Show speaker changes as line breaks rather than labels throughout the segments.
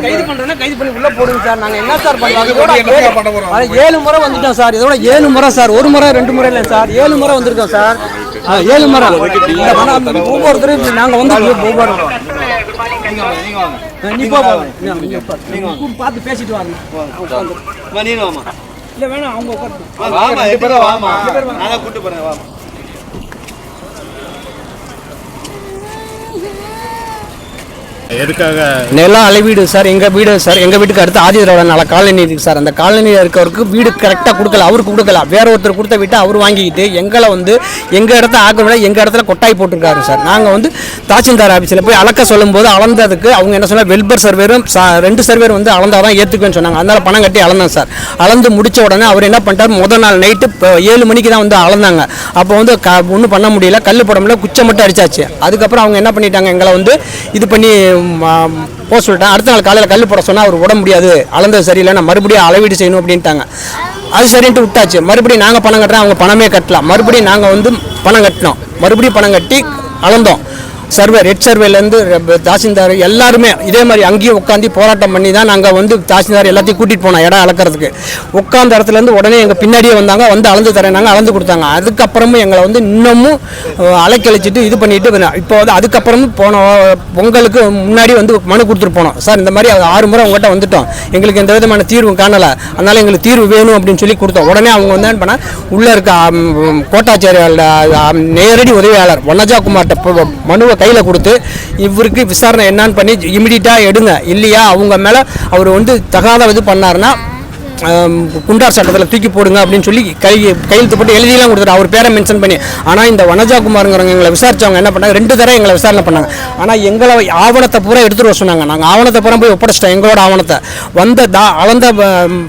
கைது பண்றேன்னா கைது பண்ணி உள்ள போடுங்க சார். நாங்க என்ன சார் பண்ணுவோம்? ஏழு- முறை வந்துட்டோம் சார். இதோட ஏழு முறை சார். ஒரு முறை ரெண்டு முறை இல்லை சார். ஏழு முறை வந்திருக்கோம் சார். ஏழு முறை. ஒவ்வொருத்தரும் நாங்க வந்து ஒவ்வொரு நீ பார்த்து பேசிட்டு வாங்க. இல்ல வேணாம் அவங்க உட்காரு
எதுக்காக?
நில அளவீடு சார் எங்க வீடு சார் எங்க வீட்டுக்கு அடுத்து ஆதிதிராவிட நல காலனி இருக்கு சார். அந்த காலனியில் இருக்கவருக்கு வீடு கரெக்டாக கொடுக்கல அவருக்கு கொடுக்கல. வேற ஒருத்தர் கொடுத்த வீட்டை அவர் வாங்கிக்கிட்டு எங்களை வந்து எங்க இடத்த ஆக்கிரமிட எங்க இடத்துல கொட்டாய் போட்டிருக்காரு சார். நாங்க வந்து தாசில்தார் ஆஃபீஸில் போய் அளக்க சொல்லும்போது அளந்ததுக்கு அவங்க என்ன சொன்னால் வெல்பர் சர்வேரும் ரெண்டு சர்வேர் வந்து அளந்தாதான் ஏற்றுக்குன்னு சொன்னாங்க. அதனால பணம் கட்டி அளந்தேன் சார். அளந்து முடிச்ச உடனே அவர் என்ன பண்ணிட்டார் முதல் நாள் நைட்டு ஏழு மணிக்கு தான் வந்து அளந்தாங்க. அப்போ வந்து க ஒன்றும் பண்ண முடியல கல் போட முடியல குச்சை மட்டும் அடிச்சாச்சு. அதுக்கப்புறம் அவங்க என்ன பண்ணிட்டாங்க எங்களை வந்து இது பண்ணி போக சொல்லிட்டேன். அடுத்த நாள் காலையில் கல் போட சொன்னால் அவர் உட முடியாது. அளந்தது சரியில்லை நான் மறுபடியும் அளவீடு செய்யணும் அப்படின்ட்டாங்க. அது சரின்ட்டு விட்டாச்சு. மறுபடியும் நாங்கள் பணம் கட்டுறோம் அவங்க பணமே கட்டலாம் மறுபடியும் நாங்கள் வந்து பணம் கட்டினோம். மறுபடியும் பணம் கட்டி அளந்தோம். சர்வே ரெட் சர்வேலேருந்து தாசில்தார் எல்லாருமே இதே மாதிரி அங்கேயும் உட்காந்து போராட்டம் பண்ணி தான் நாங்கள் வந்து தாசில்தார் எல்லாத்தையும் கூட்டிகிட்டு போனோம் இடம் அளக்கிறதுக்கு. உட்காந்த இடத்துலேருந்து உடனே எங்கள் பின்னாடியே வந்தாங்க வந்து அளந்து தரேனாங்க அளந்து கொடுத்தாங்க. அதுக்கப்புறமும் எங்களை வந்து இன்னமும் அலைக்கழிச்சிட்டு இது பண்ணிட்டு இப்போ வந்து அதுக்கப்புறமும் போன பொங்கலுக்கு முன்னாடி வந்து மனு கொடுத்துட்டு போனோம். சார் இந்த மாதிரி ஆறு முறை உங்கள்கிட்ட வந்துட்டோம். எங்களுக்கு எந்த விதமான தீர்வும் காணலை. அதனால் எங்களுக்கு தீர்வு வேணும் அப்படின்னு சொல்லி கொடுத்தோம். உடனே அவங்க வந்து என்ன பண்ணால் உள்ளே இருக்க ஆம், நேரடி உதவியாளர் வனஜா குமார்கிட்ட மனுவை கையில் கொடுத்து இவருக்கு விசாரணை என்னான்னு பண்ணி இமிடியட்டாக எடுங்க. இல்லையா? அவங்க மேலே அவர் வந்து தகாத இது பண்ணாருன்னா குண்டார் சட்டத்தில் தூக்கி போடுங்க அப்படின்னு சொல்லி கை கையெழுத்து போட்டு எழுதியெல்லாம் கொடுத்துட்டு அவர் பேரை மென்ஷன் பண்ணி ஆனால் இந்த வனஜா குமாருங்கிறவங்க எங்களை விசாரிச்சவங்க என்ன பண்ணாங்க? ரெண்டு தடவை எங்களை விசாரணை பண்ணாங்க. ஆனால் எங்களை ஆவணத்தை பூரா எடுத்துகிட்டு வர சொன்னாங்க. நாங்கள் ஆவணத்தை பூரா போய் ஒப்படைச்சிட்டோம். எங்களோட ஆவணத்தை. வந்த தா அளந்த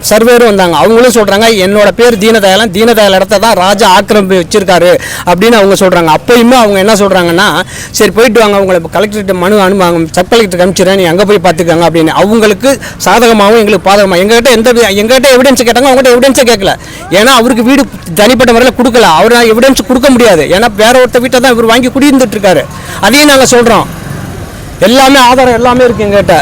சர்வேரும் வந்தாங்க. அவங்களும் சொல்கிறாங்க என்னோட பேர் தீனதயாளன். தீனதயாள் இடத்த தான் ராஜா ஆக்கிரமி வச்சிருக்காரு. அப்படின்னு அவங்க சொல்கிறாங்க அப்பயுமே அவங்க என்ன சொல்கிறாங்கன்னா சரி போயிட்டு வாங்க. அவங்களை கலெக்டர்கிட்ட மனு அனுப்பாங்க சப் கலெக்டர் அனுப்பிச்சிடறேன். நீ அங்கே போய் பார்த்துக்கங்க. அப்படின்னு. அவங்களுக்கு சாதகமாகவும் எங்களுக்கு பாதகமாக எங்ககிட்ட எந்த வி- எங்ககிட்ட எவிடன்ஸ் கேட்டாங்க அவங்ககிட்ட எவிடன்ஸே கேட்கல ஏன்னா அவருக்கு வீடு தனிப்பட்ட முறையில் கொடுக்கல. அவர் எவிடன்ஸ் கொடுக்க முடியாது. ஏன்னா வேற ஒருத்த வீட்டை தான் இவர் வாங்கி குடியிருந்துட்டு இருக்காரு. அதையும் நாங்கள் சொல்கிறோம் எல்லாமே ஆதாரம் எல்லாமே இருக்கு எங்ககிட்ட.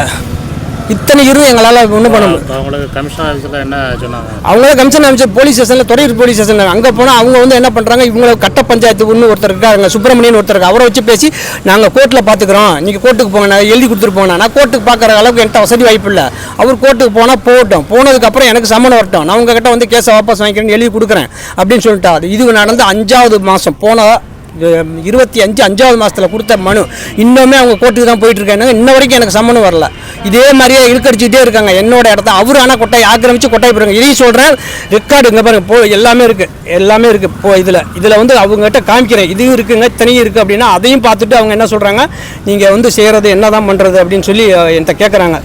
இத்தனை இருந்து எங்களால் ஒன்றும் பண்ண
இப்போ அவங்களுக்கு கமிஷனர் ஆஃபீஸில் என்ன சொன்னாங்க?
அவங்களே கமிஷன் அமைச்சர் போலீஸ் ஸ்டேஷனில் துறையூர் போலீஸ் ஸ்டேஷனில் அங்கே போனால் அவங்க வந்து என்ன பண்ணுறாங்க இவங்களை கட்ட பஞ்சாயத்து ஒன்று ஒருத்தர் இருக்காங்க சுப்பிரமணியன் ஒருத்தர். அவரை வச்சு பேசி நாங்கள் கோர்ட்டில் பார்த்துக்குறோம் நீங்கள் கோர்ட்டுக்கு போங்க நான் எழுதி கொடுத்துட்டு போங்க நான் கோர்ட்டுக்கு பார்க்குற அளவுக்கு என்கிட்ட வசதி வாய்ப்பு இல்லை. அவர் கோர்ட்டுக்கு போனால் போகட்டும். போனதுக்கப்புறம் எனக்கு சம்மன் வரட்டும். நான் உங்ககிட்ட வந்து கேஸை வாபஸ் வாங்கிக்கிறேன்னு எழுதி கொடுக்குறேன் அப்படின்னு சொல்லிட்டு. இது நடந்து அஞ்சாவது மாதம் போன இருபத்தி அஞ்சு அஞ்சாவது மாதத்தில் கொடுத்த மனு. இன்னுமே அவங்க கோர்ட்டுக்கு தான் போயிட்டுருக்காங்க இன்ன வரைக்கும் எனக்கு சம்மனும் வரல. இதே மாதிரியே இழுக்கடிச்சிட்டே இருக்காங்க. என்னோட இடத்த அவர் ஆனால் கொட்டாய் ஆக்கிரமிச்சு கொட்டாய் போடுறாங்க இதையும் சொல்கிறேன் ரெக்கார்டு இங்கே பாருங்கள் போ எல்லாமே இருக்குது எல்லாமே இருக்குது போ இதில். இதில் வந்து அவங்ககிட்ட காமிக்கிறேன். இதுவும் இருக்குங்க இத்தனையும் இருக்குது அப்படின்னா அதையும் பார்த்துட்டு அவங்க என்ன சொல்கிறாங்க நீங்கள் வந்து செய்கிறது என்ன தான் பண்ணுறது அப்படின்னு சொல்லி என்கிட்ட கேட்குறாங்க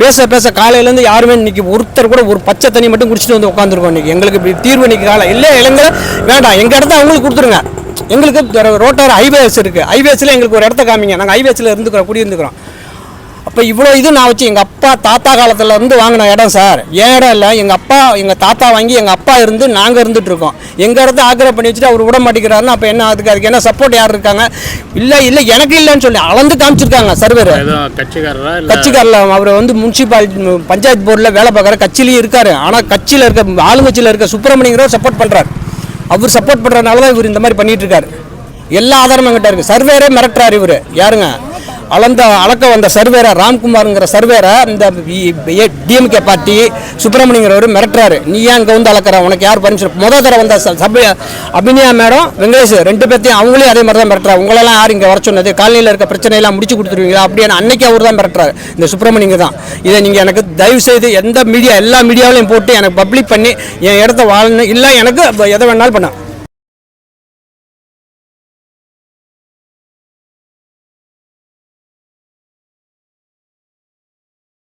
பேச பேச காலையிலேருந்து யாருமே இன்றைக்கி ஒருத்தர் கூட ஒரு பச்சை தண்ணி மட்டும் குடிச்சிட்டு வந்து உட்காந்துருக்கோம் இன்னைக்கு. எங்களுக்கு இப்படி தீர்வு இன்றைக்கி காலம் இல்லை இளைஞர் வேண்டாம். எங்கள் இடத்த அவங்களுக்கு கொடுத்துருங்க. எங்களுக்கு ரோட்டார் ஹைவேஸ் இருக்குது ஹைவேஸில் எங்களுக்கு ஒரு இடத்த காமிங்க. நாங்கள் ஹைவேஸில் இருந்துக்கிறோம் குடியிருந்துக்கிறோம். அப்போ இவ்வளோ இது நான் வச்சு எங்கள் அப்பா தாத்தா காலத்துல இருந்து வாங்கின இடம் சார். என் இடம் இல்லை. எங்கள் அப்பா எங்கள் தாத்தா வாங்கி எங்கள் அப்பா இருந்து நாங்கள் இருந்துட்டு இருக்கோம். எங்கள் இடத்த ஆக்கிரமி பண்ணி வச்சுட்டு அவர் விட மாட்டேங்கிறாருன்னா அப்போ என்ன அதுக்கு அதுக்கு என்ன சப்போர்ட் யார் இருக்காங்க? இல்லை இல்லை எனக்கு இல்லைன்னு சொல்லி அளந்து காமிச்சிருக்காங்க சர்வர் கட்சிக்காரில் அவர் வந்து முனிசிபாலிட்டி பஞ்சாயத்து போர்டில் வேலை பார்க்குற கட்சியிலையும் இருக்காரு. ஆனால் கட்சியில் இருக்க ஆளுங்கட்சியில் இருக்க சுப்பிரமணியங்கிறவர் சப்போர்ட் பண்ணுறாரு அவர் சப்போர்ட் பண்ணுறதுனால தான் இவர் இந்த மாதிரி பண்ணிட்டு இருக்காரு. எல்லா ஆதாரமும் எங்கிட்ட இருக்கு. சர்வேரே மிரட்டுறாரு இவர். யாருங்க? அளந்த அளக்க வந்த சர்வேரை ராம்குமாருங்கிற சர்வேரை இந்த டிஎம்கே பார்ட்டி சுப்பிரமணியங்கிறவர் மிரட்டுறாரு. நீ ஏன் இங்கே வந்து அளக்கிற? உனக்கு யார் பர்மிஷன் முதல் தடவை வந்த சபை அபிநயா மேடம் வெங்கடேஷ் ரெண்டு பேர்த்தையும் அவங்களே அதே மாதிரி தான் மிரட்டுறாரு உங்களெல்லாம் யார் இங்கே வர சொன்னது? காலனியில் இருக்க பிரச்சனையெல்லாம் முடிச்சு கொடுத்துருவீங்களா? அப்படின்னு அன்னைக்கு அவர் தான் மிரட்டுறாரு. இந்த சுப்பிரமணியங்க தான். இதை நீங்கள் எனக்கு தயவு செய்து எந்த மீடியா எல்லா மீடியாவிலையும் போட்டு எனக்கு பப்ளிக் பண்ணி என் இடத்த வாழணும். இல்லை எனக்கு எதை வேணாலும் பண்ண